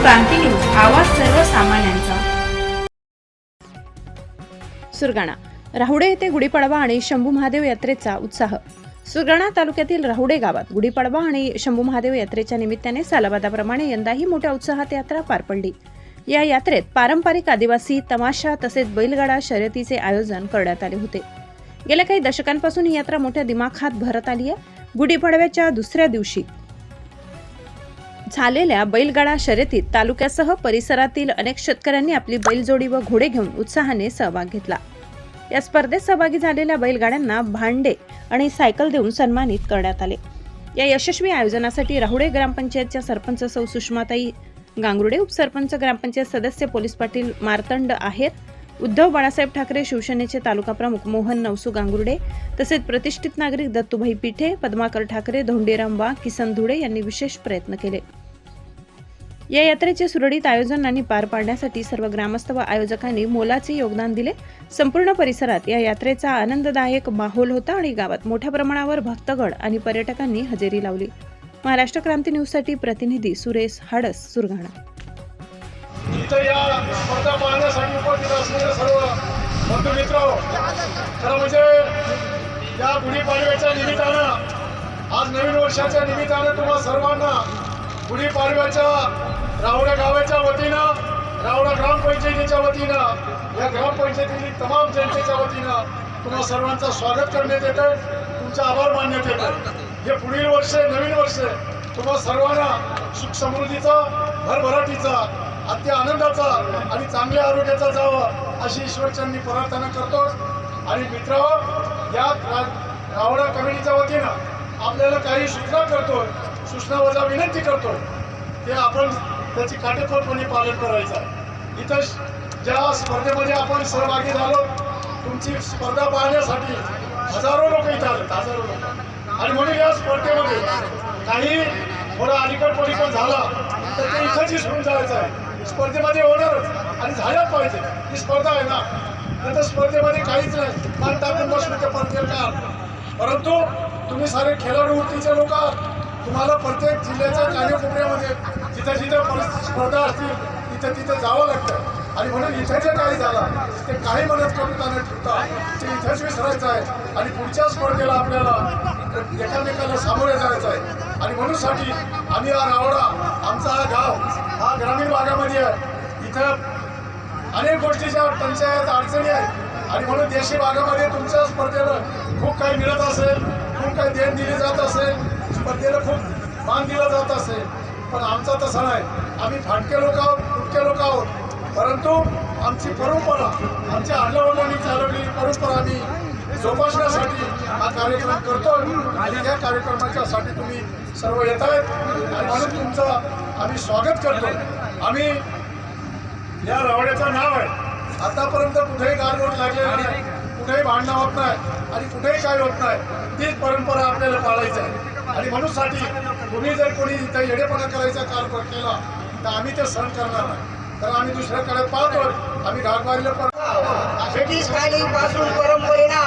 क्रांती news आवाज सर्वसामान्यांचा. सुरगाणा. राहुडे येथे गुढीपाडवा आणि शंभू महादेव यात्रेचा उत्साह. सुरगाणा तालुक्यातील राहुडे गावात गुढीपाडवा आणि शंभू महादेव यात्रेच्या निमित्ताने सालाबादाप्रमाणे यंदाही मोठ्या उत्साहात यात्रा पार पडली. या यात्रेत पारंपरिक आदिवासी तमाशा तसेच बैलगाडा शर्यतीचे आयोजन करण्यात आले होते. गेल्या काही दशकांपासून ही यात्रा मोठ्या दिमाखात भरत आली आहे गुढीपाडव्याच्या दुसऱ्या दिवशी झालेल्या बैलगाडा शर्यतीत तालुक्यासह परिसरातील अनेक शेतकऱ्यांनी आपली बैलजोडी व घोडे घेऊन उत्साहाने सहभाग घेतला. या स्पर्धेत सहभागी झालेल्या बैलगाड्यांना भांडे आणि सायकल देऊन सन्मानित करण्यात आले. या यशस्वी आयोजनासाठी राहुडे ग्रामपंचायतच्या सरपंच सौ सुषमाताई गांगरुडे उपसरपंच ग्रामपंचायत सदस्य पोलीस पाटील मार्तंड आहेर उद्धव बाळासाहेब ठाकरे शिवसेनेचे तालुका प्रमुख मोहन नवसू गांगुर्डे तसेच प्रतिष्ठित नागरिक दत्तूभाई पिठे पद्माकर ठाकरे धोंडीराम वाघ किसन धुडे यांनी विशेष प्रयत्न केले. या यात्रेचे सुरळीत आयोजन आणि पार पाडण्यासाठी सर्व ग्रामस्थ व आयोजकांनी मोलाचे योगदान दिले. संपूर्ण परिसरात या यात्रेचा आनंददायक माहोल होता आणि गावात मोठ्या प्रमाणावर भक्तगड आणि पर्यटकांनी हजेरी लावली. महाराष्ट्र क्रांती न्यूजसाठी प्रतिनिधी सुरेश हाडस सुरगाणा. म्हणजे या गुढीपाडव्याच्या निमित्तानं आज नवीन वर्षाच्या निमित्तानं तुम्हा सर्वांना गुढीपाडव्याच्या रावडा गावाच्या वतीनं रावडा ग्रामपंचायतीच्या वतीनं या ग्रामपंचायतीतील तमाम जनतेच्या वतीनं तुम्हा सर्वांचं स्वागत करण्यात येतं तुमचा आभार मानण्यात येतं हे पुढील वर्ष नवीन वर्ष तुम्हा सर्वांना सुख समृद्धीचा भरभराटीचा अत्य आनंदाचा आणि चांगल्या आरोग्याचा जावं अशी ईश्वरचंदी प्रार्थना करतो. आणि मित्र या रावडा कमिटीच्या वतीनं आपल्याला काही सूचना करतो सूचना वजा विनंती करतो ते आपण त्याची काटेकोरपणे पालन करायचं आहे. इथं ज्या स्पर्धेमध्ये आपण सहभागी झालो तुमची स्पर्धा पाहण्यासाठी हजारो लोक इथं आले हजारो लोक. आणि म्हणून या स्पर्धेमध्ये काही थोडा अलीकड पलीकड झाला तर ते इथंच विसरून जायचं आहे. स्पर्धेमध्ये होणारच आणि झाल्याच पाहिजे ही स्पर्धा आहे ना. नंतर स्पर्धेमध्ये काहीच नाही. मान टाकून बसून ते परत परंतु तुम्ही सारे खेळाडू वृत्तीचे लोक आहात. तुम्हाला प्रत्येक जिल्ह्याच्या कानेकोपऱ्यामध्ये जिथं जिथं स्पर्धा असतील तिथं तिथं जावं लागतं. आणि म्हणून इथं जे काही झालं ते काही मदत करून त्यांना ठेवता ते इथंच विसरायचं आहे. आणि पुढच्या स्पर्धेला आपल्याला एकामेकाला सामोरे जायचं आहे. आणि म्हणूनसाठी आम्ही हा रावडा आमचा हा गाव हा ग्रामीण भागामध्ये आहे. इथं अनेक गोष्टीच्या पंचायत अडचणी आहेत. आणि म्हणून देशी भागामध्ये तुमच्या स्पर्धेला खूप काही मिळत असेल खूप काही देण दिली जात असेल स्पर्धेला खूप मान दिला जात असेल पण आमचा तसा नाही. आम्ही फाटके लोक आहोत फुटके लोक आहोत. परंतु आमची परंपरा आमच्या आडल्यावडिलांनी चालवली परंपरा आम्ही जोपासण्यासाठी हा कार्यक्रम करतो आणि त्या कार्यक्रमाच्यासाठी तुम्ही सर्व येत आहेत. आणि म्हणून तुमचं आम्ही स्वागत करतो आम्ही या रावड्याचं नाव आहे. आतापर्यंत कुठेही गारगोट लागलेला नाही. कुठेही भांडणं होत नाही. आणि कुठेही काय होत नाही. तीच परंपरा आपल्याला पाळायची आहे. आणि म्हणून साठी तुम्ही जर कोणी इथं येडेपणा करायचा कारभार केला तर आम्ही ते सहन करणार नाही. तर आम्ही दुसऱ्याकडे पाहतो आम्ही घाटवारीला पण ब्रिटिश कालीपासून परंपरेला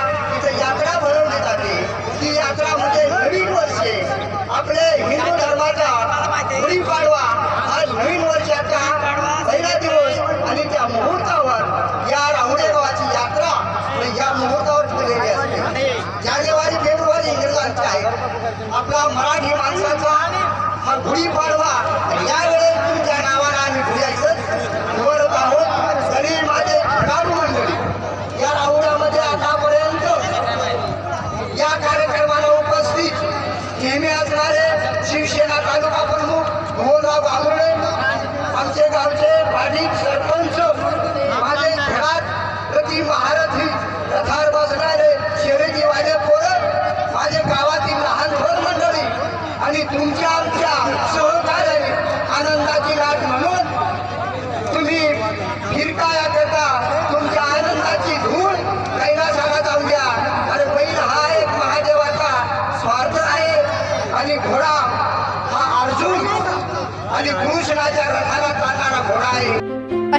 प्रमुख मोहनराव गांगुर्डे आमचे गावचे सरपंच माझे घरात प्रति महारथी रथार बसणारे शर्यतीवाले पोरं माझे गावातील लहान थोर मंडळी आणि तुमच्या आमच्या सहकार्याने आनंदाची लाट म्हणून तुम्ही फिरकाया करता तुमच्या आनंदाची धूळ कैलासाला जाऊ द्या अरे बैल हा एक महादेवाचा स्वार्थ आहे आणि घोडा हा अर्जुन आणि कृष्णाच्या रथाला चालणारा घोडा आहे